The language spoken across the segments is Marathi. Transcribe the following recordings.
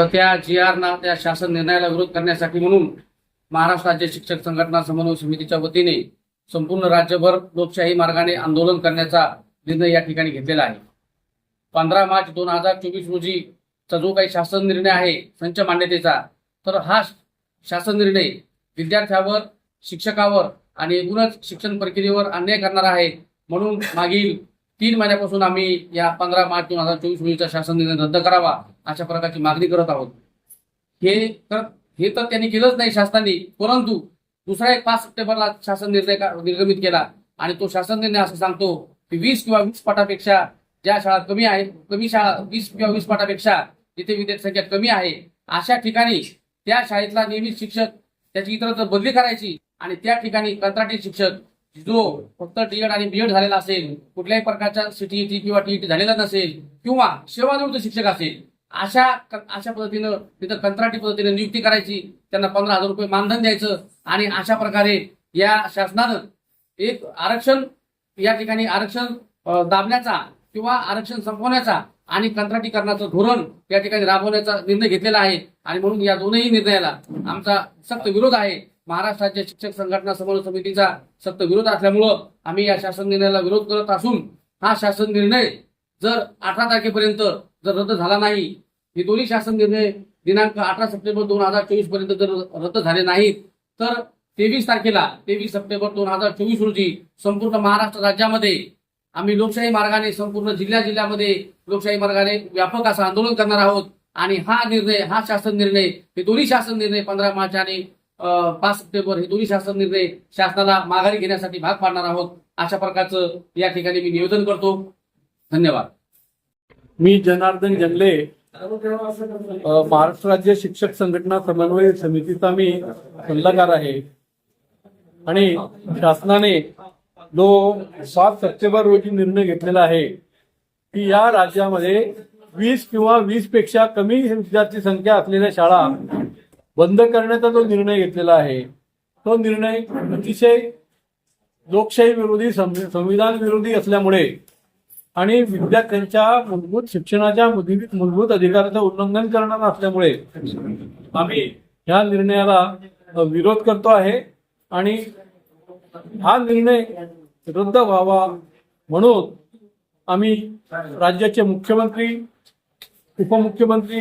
तर त्या जी आरना त्या शासन निर्णयाला विरोध करण्यासाठी म्हणून महाराष्ट्र राज्य शिक्षक संघटना समन्वय समितीच्या वतीने संपूर्ण राज्यभर लोकशाही मार्गाने आंदोलन करण्याचा निर्णय या ठिकाणी घेतलेला आहे. पंधरा मार्च दोन हजार चोवीस रोजीचा जो काही शासन निर्णय आहे संच मान्यतेचा तर हा शासन निर्णय विद्यार्थ्यावर शिक्षकावर आणि एकूणच शिक्षण प्रक्रियेवर अन्याय करणार आहे म्हणून मागील तीन महिन्यापासून आम्ही या पंधरा मार्च दोन हजार चोवीस रोजीचा शासन निर्णय रद्द करावा. अशा प्रकारची मागणी करत आहोत. हे तर हे तर त्यांनी केलंच नाही शासनाने परंतु दुसरा एक पाच सप्टेंबरला शासन निर्णय निर्गमित केला. आणि तो शासन निर्णय असं सांगतो की वीस किंवा वीस पाठापेक्षा ज्या शाळा कमी आहे कमी शाळा वीस किंवा वीस पाठापेक्षा जिथे विद्यार्थी संख्या कमी आहे अशा ठिकाणी त्या शाळेतला नियमित शिक्षक त्याची इतर बदली करायची आणि त्या ठिकाणी कंत्राटी शिक्षक जो फक्त डीएड आणि बीएड झालेला असेल कुठल्याही प्रकारचा सीटीईटी किंवा टीईटी झालेला नसेल किंवा सेवानिवृत्त शिक्षक असेल अशा अशा पद्धतीनं तिथं कंत्राटी पद्धतीने नियुक्ती करायची. त्यांना पंधरा हजार रुपये मानधन द्यायचं आणि अशा प्रकारे या शासनानं एक आरक्षण या ठिकाणी आरक्षण दाबण्याचा किंवा आरक्षण संपवण्याचा आणि कंत्राटीकरणाचं धोरण या ठिकाणी राबवण्याचा निर्णय घेतलेला आहे. आणि म्हणून या दोनही निर्णयाला आमचा सक्त विरोध आहे. महाराष्ट्र राज्य शिक्षक संघटना समन्वय समितीचा सक्त विरोध असल्यामुळं आम्ही या शासन निर्णयाला विरोध करत असून हा शासन निर्णय जर अठरा तारखेपर्यंत जर रद्द झाला नाही हे दोन्ही शासन निर्णय दिनांक अठरा सप्टेंबर दोन हजार चोवीसपर्यंत जर रद्द झाले नाहीत तर तेवीस तारखेला तेवीस सप्टेंबर दोन हजार चोवीस रोजी संपूर्ण महाराष्ट्र राज्यामध्ये आम्ही लोकशाही मार्गाने संपूर्ण जिल्ह्या जिल्ह्यामध्ये लोकशाही मार्गाने व्यापक असं आंदोलन करणार आहोत. आणि हा निर्णय हा शासन निर्णय हे दोन्ही शासन निर्णय पंधरा मार्च आणि पाच सप्टेंबर हे दोन्ही शासन निर्णय शासनाला माघारी घेण्यासाठी भाग पाडणार आहोत. अशा प्रकारचं या ठिकाणी मी निवेदन करतो. धन्यवाद. मी जनार्दन जंगले महाराष्ट्र राज्य शिक्षक संघटना समन्वय समितीचा मी सल्लागार आहे. आणि शासनाने जो सात सप्टेंबर रोजी निर्णय घेतलेला आहे की या राज्यामध्ये वीस किंवा वीसपेक्षा कमी विद्यार्थी संख्या असलेल्या शाळा बंद करण्याचा जो निर्णय घेतलेला आहे तो निर्णय अतिशय लोकशाही विरोधी संविधान विरोधी असल्यामुळे आणि विद्यार्थ्यांच्या मूलभूत शिक्षणाच्या मूलभूत अधिकाराचं उल्लंघन करणारा असल्यामुळे आम्ही ह्या निर्णयाला विरोध करतो आहे. आणि हा निर्णय रद्द व्हावा म्हणून आम्ही राज्याचे मुख्यमंत्री उपमुख्यमंत्री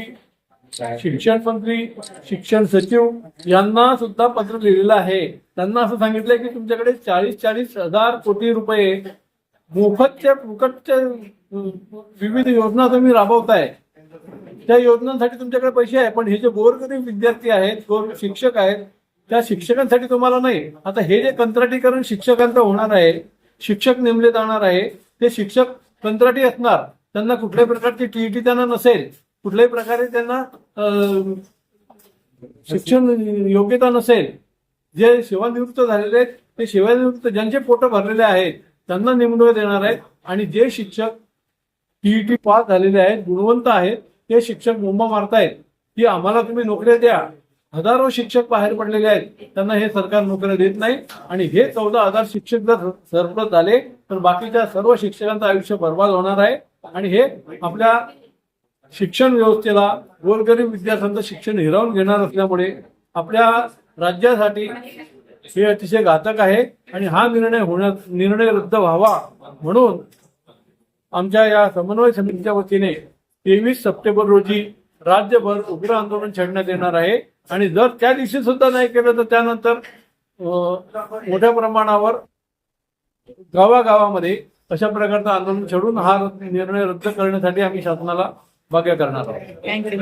शिक्षण मंत्री शिक्षण सचिव यांना सुद्धा पत्र लिहिलेलं आहे. त्यांना असं सांगितलंय की तुमच्याकडे चाळीस चाळीस हजार कोटी रुपये मोफतच्या फुकटच्या विविध योजना तुम्ही राबवताय. त्या योजनांसाठी तुमच्याकडे पैसे आहे पण हे जे गोरगरीब विद्यार्थी आहेत गोर शिक्षक आहेत त्या शिक्षकांसाठी तुम्हाला नाही. आता हे जे कंत्राटीकरण शिक्षकांचं होणार आहे शिक्षक नेमले जाणार आहे ते शिक्षक कंत्राटी असणार. त्यांना कुठल्याही प्रकारची टीईटी त्यांना नसेल. कुठल्याही प्रकारे त्यांना शिक्षण योग्यता नसेल. जे सेवानिवृत्त झालेले आहेत ते सेवानिवृत्त ज्यांचे पोट भरलेले आहेत त्यांना नेमणूक देणार आहेत. आणि जे शिक्षक टीईटी पास झालेले आहेत गुणवंत आहेत ते शिक्षक बोंबा मारतायत की आम्हाला तुम्ही नोकऱ्या द्या. हजारो शिक्षक बाहेर पडलेले आहेत. त्यांना हे सरकार नोकऱ्या देत नाही. आणि हे चौदा हजार शिक्षक जर सरप्लस झाले तर बाकीच्या सर्व शिक्षकांचं आयुष्य बर्बाद होणार आहे. आणि हे आपल्या शिक्षण व्यवस्थेला गोरगरीब विद्यार्थ्यांचं शिक्षण हिरावून घेणार असल्यामुळे आपल्या राज्यासाठी हे अतिशय घातक आहे आणि हा निर्णय होण्या निर्णय रद्द व्हावा म्हणून आमच्या या समन्वय समितीच्या वतीने तेवीस सप्टेंबर रोजी राज्यभर उग्र आंदोलन छेडण्यात येणार आहे. आणि जर त्या दिवशी सुद्धा नाही केलं तर त्यानंतर मोठ्या प्रमाणावर गावागावामध्ये अशा प्रकारचं आंदोलन छेडून हा निर्णय रद्द करण्यासाठी आम्ही शासनाला भाग्य करणार आहोत. थँक्यू